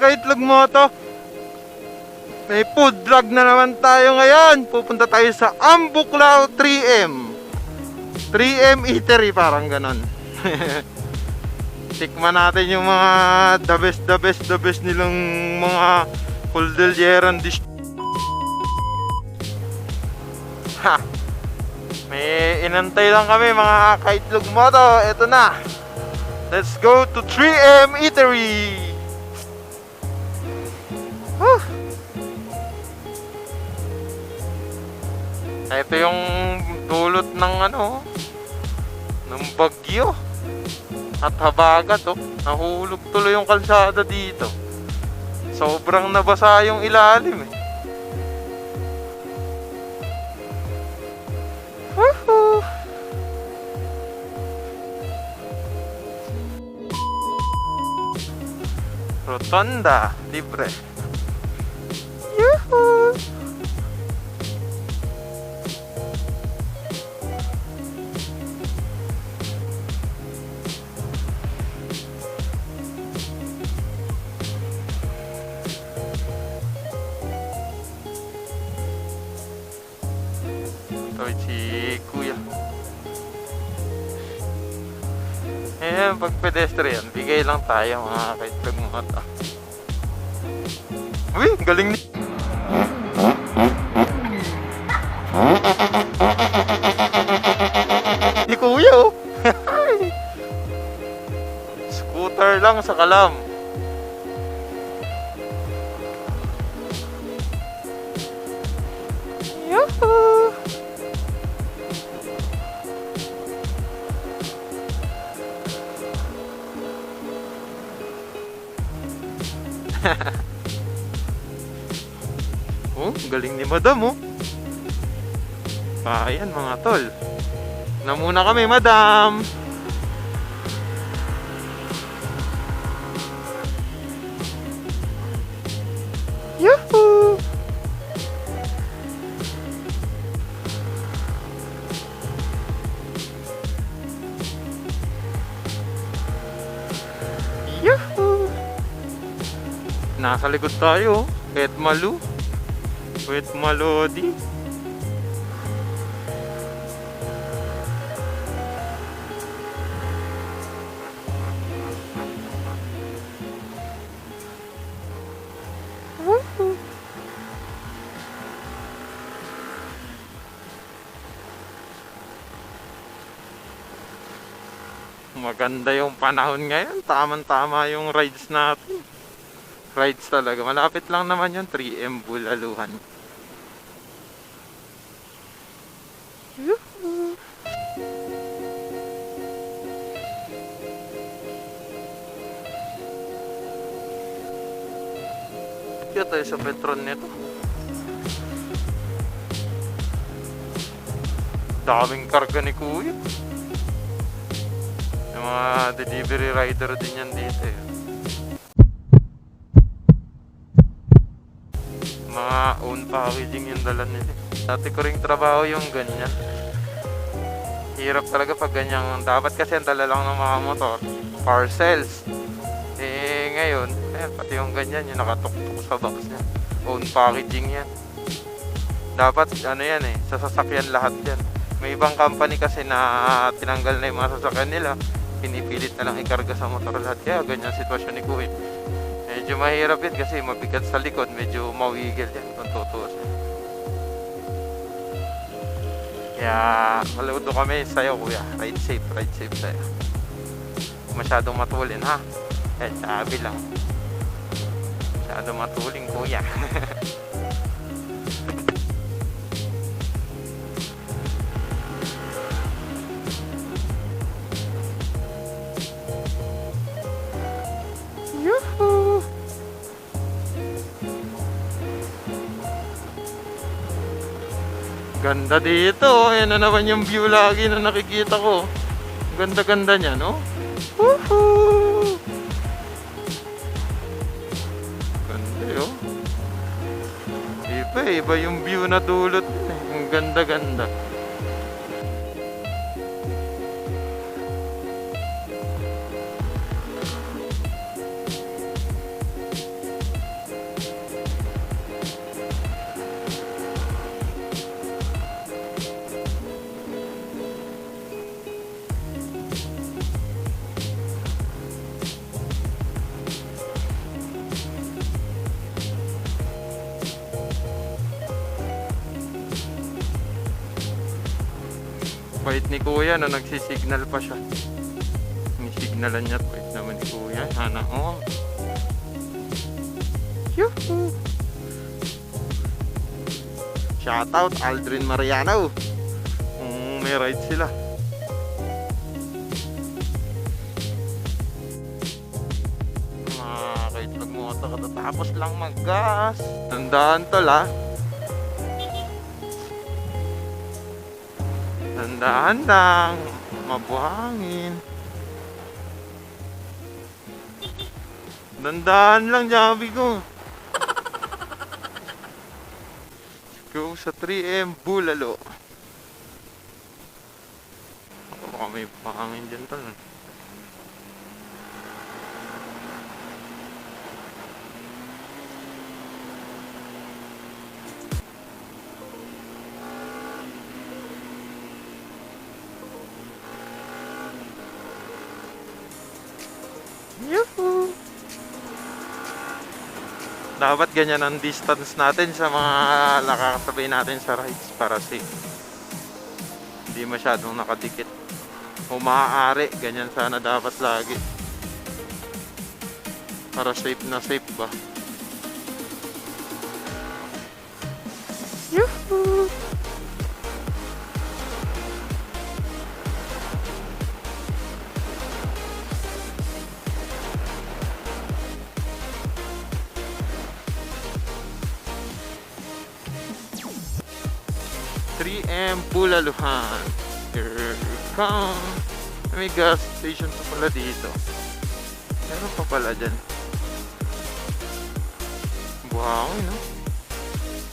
kaitlog mo to. May food vlog na naman tayo ngayon. Pupunta tayo sa Ambuklao 3M. 3M Eatery, parang ganon. Tikman natin yung mga the best, the best, the best nilang mga Cordilleran dish. Ha! May inantay lang kami mga kaitlog mo to. Ito na. Let's go to 3M Eatery! Whew. Ito yung dulot ng ano, ng bagyo. At habagat oh. Nahulog tuloy yung kalsada dito. Sobrang nabasa yung ilalim eh. Rotonda, libre. Ito si Kuya. Eh, pag pedestrian, bigay lang tayo mga kaitlog mga to. Uy, galing ni... Ni Kuya oh. Scooter lang sa kalam. Galing ni Madam oh. Ah, ayan mga tol. Na muna kami, Madam. Yahoo! Yahoo! Nasa likod tayo, oh. Pet Malu. Pet Malodi. Maganda yung panahon ngayon. Tamang-tama yung rides natin. Rides talaga. Malapit lang naman yung 3M Bulaluhan. Kaya tayo sa Petron nito. Daming karga ni Kuya. Yung mga delivery rider din yan dito eh. Mga own packaging yung dala nila. Dati ko ring trabaho yung ganyan. Hirap talaga pag ganyan. Dapat kasi ang dala lang ng mga motor. Parcels. Eh ngayon, eh, pati yung ganyan, yung nakatuktok sa box niya. Own packaging yan. Dapat ano yan eh, sa sasakyan lahat yan. May ibang company kasi na tinanggal na yung mga sasakyan nila. Pinipilit na lang ikarga sa motor lahat. Kaya ganyan sitwasyon ni Kuya. Medyo mahirap yun kasi mabigat sa likod. Medyo mawigil yan kung tutuusin. Kaya maludo kami sa'yo kuya. Ride safe, ride safe sa'yo. Masyadong matulin ha. Eh, sabi lang. Masyadong matulin kuya. Ganda dito. Ayan na naman yung view lagi na nakikita ko. Ganda-ganda niya, no? Woohoo! Iba, iba yung view na dulot. eh. Ang ganda-ganda. Wait ni kuya no, nagsisignal pa siya. Nisignalan niya. Wait naman ni kuya. Sana all. Yuhu! Shoutout Aldrin Mariano. Kung may ride sila. Mga kaitlog mo ito katatapos lang mag-gas. Tandaan tol ah. Lang. Mabuhangin. Tandaan lang, sabi ko. Go sa 3M Bulalo. Baka may pangin dyan tol. Dapat ganyan ang distance natin sa mga nakakasabay natin sa rides para safe. Hindi masyadong nakadikit. Kung maaari, ganyan sana dapat lagi. Para safe na safe ba? Station pa pala dito. Meron pa pala dyan. Buhangin, no?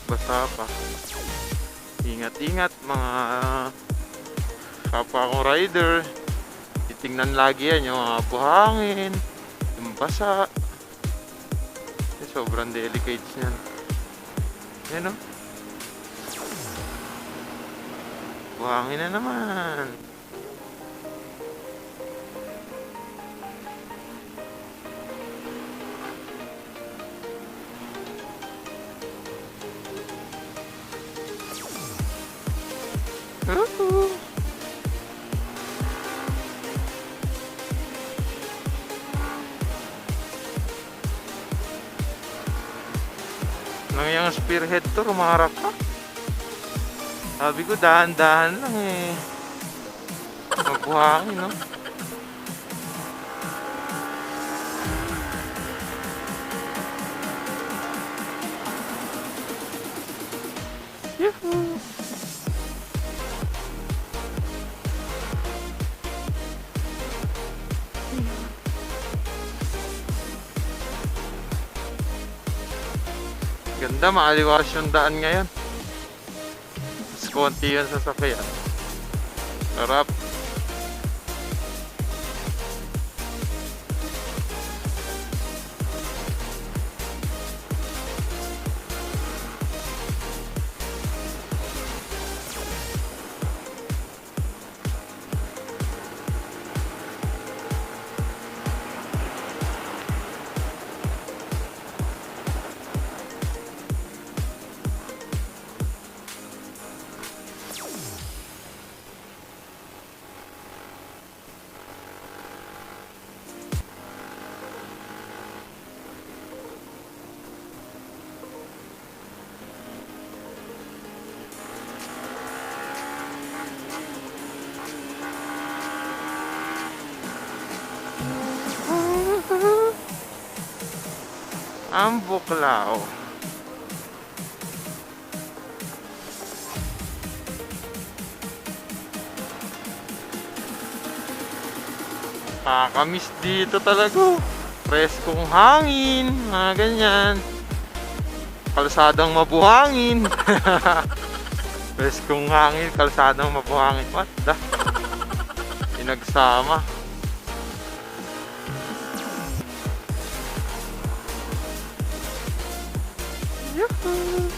Basa pa. Ingat-ingat mga kapwa kong rider. Titingnan lagi yan yung mga buhangin, yung basa. Eh, sobrang delicate niyan. Yan, no? Buhangin na naman. Nang yung spearhead to, rumarap pa. Sabi ko, dahan-dahan lang eh. Magbuhangin, no? Ganda, maaliwas yung daan ngayon. Mas konti yung sasakyan. Sarap. Ang buklao. Nakakamiss dito talaga. Preskong hangin, mga ganyan. Kalsadang mabuhangin. Preskong hangin, kalsadang mabuhangin. What the? Pinagsama. Yuhu!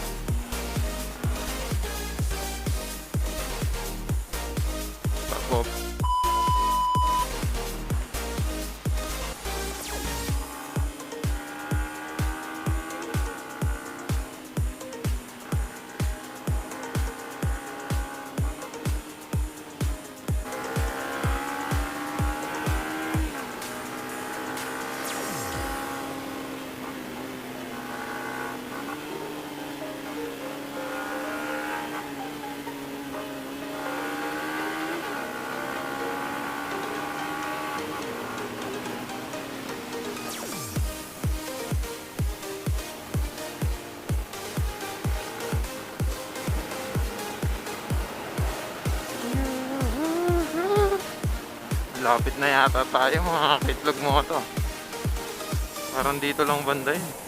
Lapit na yata tayo mga kitlog mo to. Parang dito lang banda yun.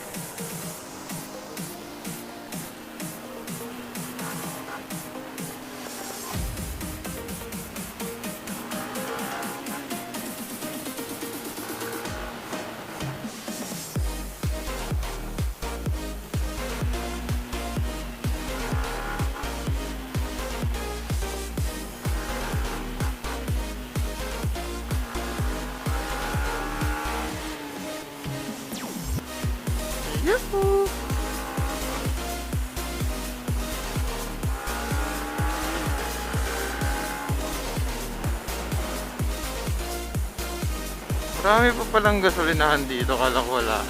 Marami pa palang gasolinahan dito, kala ko wala.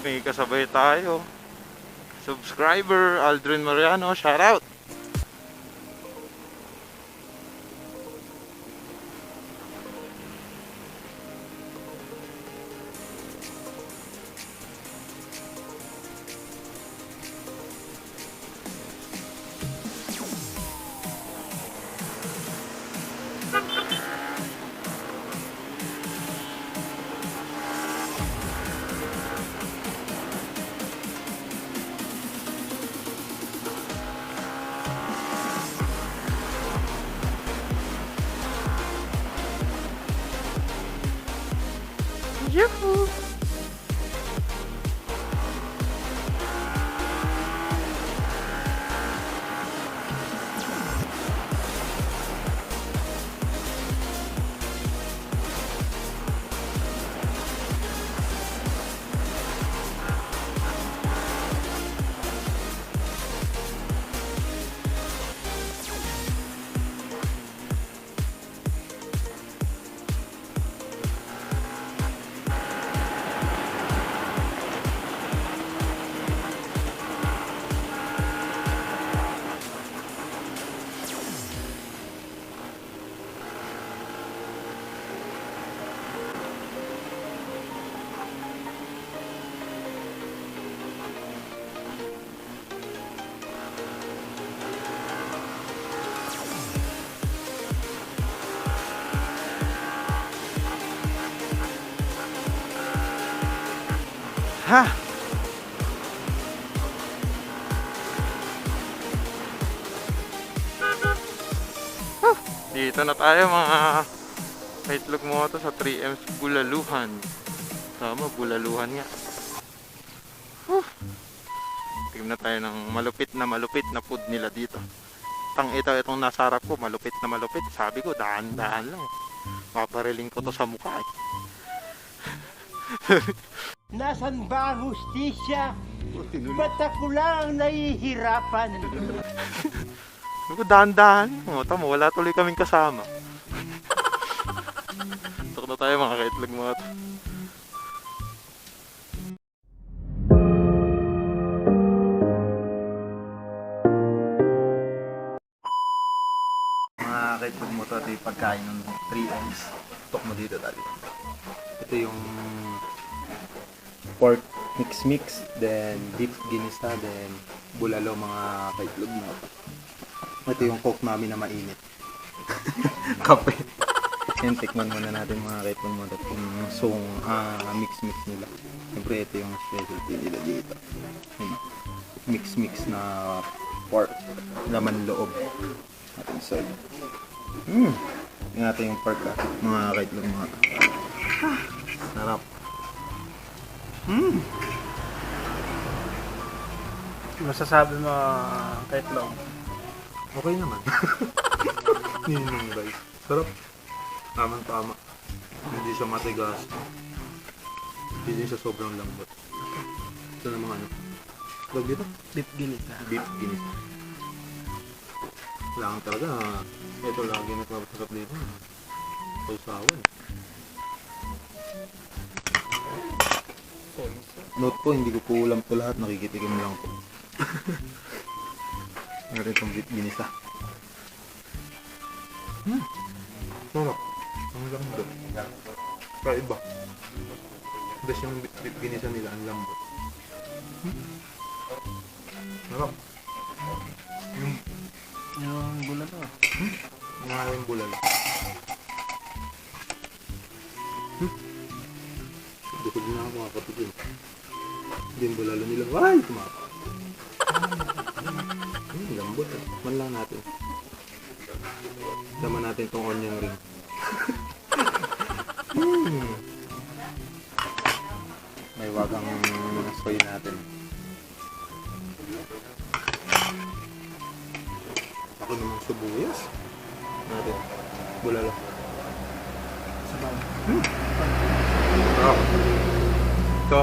May kasabay tayo. Subscriber, Aldrin Mariano, shout out! Yahoo! Ha! Dito na tayo mga kaitlog mo to sa 3M's Bulaluhan. Tama, Bulaluhan nga. Huh. Tignan na tayo ng malupit na malupit na food nila dito. Tang ito, itong nasa harap ko, malupit na malupit. Sabi ko, daan-daan lang. Papariling ko to sa mukha eh. Nasaan ba ang hustisya? Ba't ako lang ang nahihirapan? Ano ko, dahan-dahan. O, tama, wala tuloy kaming kasama. Tok na tayo mga kaitlog mga to. Mga kaitlog mo to, ito yung pagkain ng 3Ms. Tok mo dito tali. Ito yung pork mix mix, then beef ginisa, then bulalo mga kaitlog to. Ito yung coke namin na mainit. Kape. Yan, tikman muna natin mga kaitlog mo to. Yung song ah, mix mix nila. Siyempre ito yung specialty nila dito. Mix mix na pork. Laman loob. Ating serve. Hmm. Tingnan natin yung pork ah. Mga kaitlog mga. Ah, sarap. Hmm. Masasabi mo kahit long. Okay naman. Yun yung guys. Sarap. Tamang tama. Hindi siya matigas. Hindi siya sobrang lambot. Ito na mga ano. Tawag dito? Beef ginita. Beef ginis. Lang talaga. Ito lagi na masarap dito. Sausawan. Note po, hindi ko po ulam to lahat. Nakikitikim lang po. Meron itong ginisa. Hmm. Sarap. Ang lambot. Kaiba. Tapos yung ginisa nila, ang lambot. Hmm? Sarap. Yung Yung bulan to. mga yung bulal. Hmm? Bukod na ako makapagin. Hindi yung bulalo nila. Ay! Tumapa. Hmm, lambot ah. Man lang natin. Sama natin tong onion ring. hmm. May wagang soy natin. Ako namang sibuyas. Natin. Bulalo. Hmm. Sarap. Ito.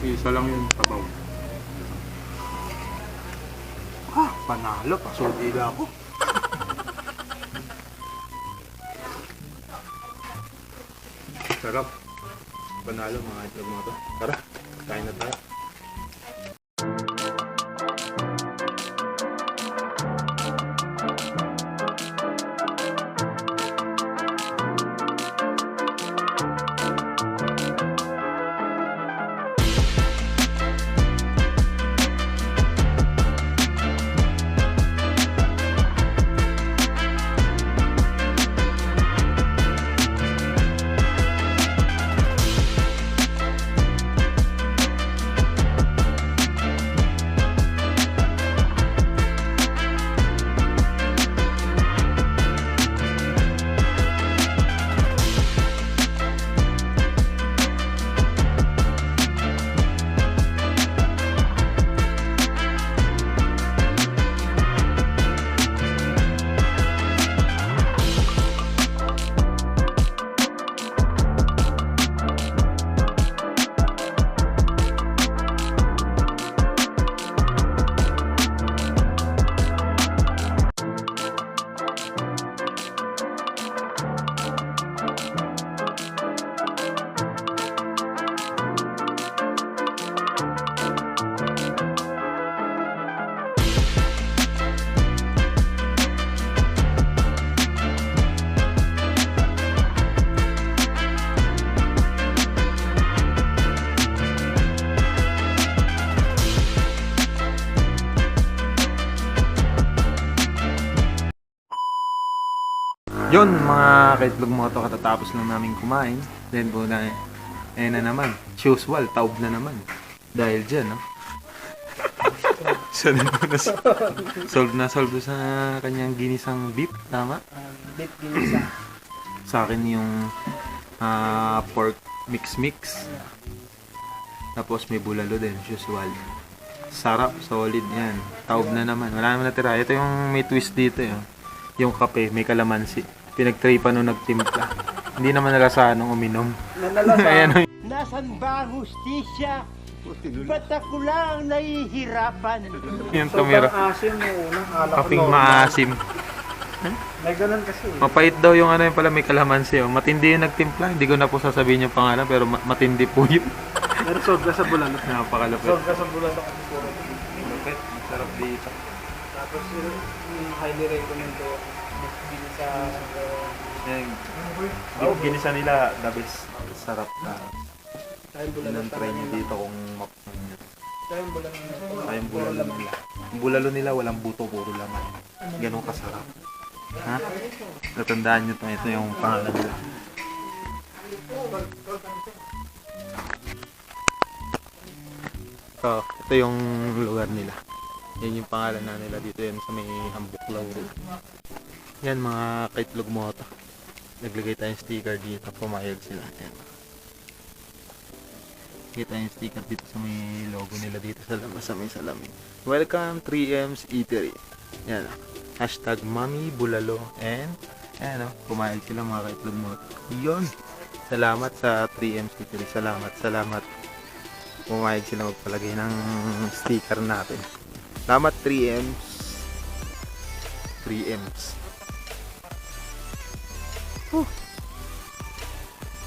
Isa lang yung sabaw. Ah, panalo. Pasudila ako. Sarap. Panalo mga itlog mga to. Tara, kain na tayo. Yon mga kaitlog mo to katatapos lang namin kumain. Then po na eh na naman. Usual, taob na naman. Dahil dyan, no? so, na solve na solve sa kanyang ginisang beef, tama? Beef ginisa. Sa akin yung ah, pork mix-mix. Tapos may bulalo din, usual. Sarap, solid yan. Taob na naman. Wala naman natira. Ito yung may twist dito. Yung, yung kape, may kalamansi. Pinagtripan nung nagtimpla. Hindi naman nalasahan nung uminom. Ayan o. Nasan ba ang hustisya? Ba't ako lang nahihirapan? Yung tumira. Sobrang asim yung una. Akala ko Kaping maasim. May ganun kasi. Mapait daw yung ano yung pala may kalamansi. Oh. Matindi yung nagtimpla. Hindi ko na po sasabihin yung pangalan pero ma- matindi po yun. Pero sobra sa bulan. Napakalapit. Sobra sa bulan kasi puro. Lupit. Sarap dito. Tapos yung highly recommend ko. Yan. Yung ginisa nila, the best. Sarap na. Bulan Yan ang try nyo dito kung mapang nyo. Bulan. Kaya yung bulalo nila. Yung bulalo nila walang buto, puro laman. Ganun kasarap. Ha? Natandaan nyo to. Ito yung pangalan nila. So, ito yung lugar nila. Yan yung pangalan na nila dito yan sa may Ambuklaw. Yan mga kaitlog mo to. Naglagay tayong sticker dito. Pumayag sila. Yan. Kita yung sticker dito sa may logo nila dito sa labas sa may salamin. Welcome 3M's Eatery. Yan. Hashtag Mami Bulalo and ayan o, pumayag sila mga kaitlog mo. Yun. Salamat sa 3M's Eatery. Salamat, salamat. Pumayag sila magpalagay ng sticker natin. Salamat 3M's. 3M's. Huh.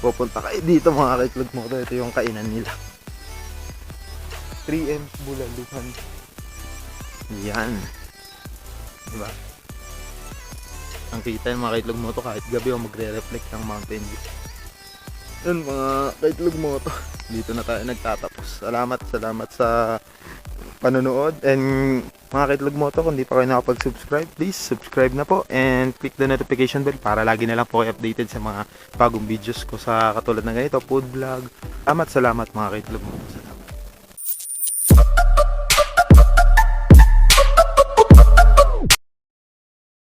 Pupunta kayo dito mga kaitlog mo. Ito yung kainan nila. 3M's Bulaluhan. Yan. Diba? kitang kita yung mga kaitlog mo to kahit gabi o magre-reflect ng mountain view. Yun mga kaitlog mo to. Dito na tayo nagtatapos. Salamat, salamat sa panonood. And mga kaitlog mo to, kung di pa kayo nakapag-subscribe, please subscribe na po and click the notification bell para lagi na lang po kayo updated sa mga bagong videos ko sa katulad ng ganito, food vlog. Salamat, salamat mga kaitlog mo to.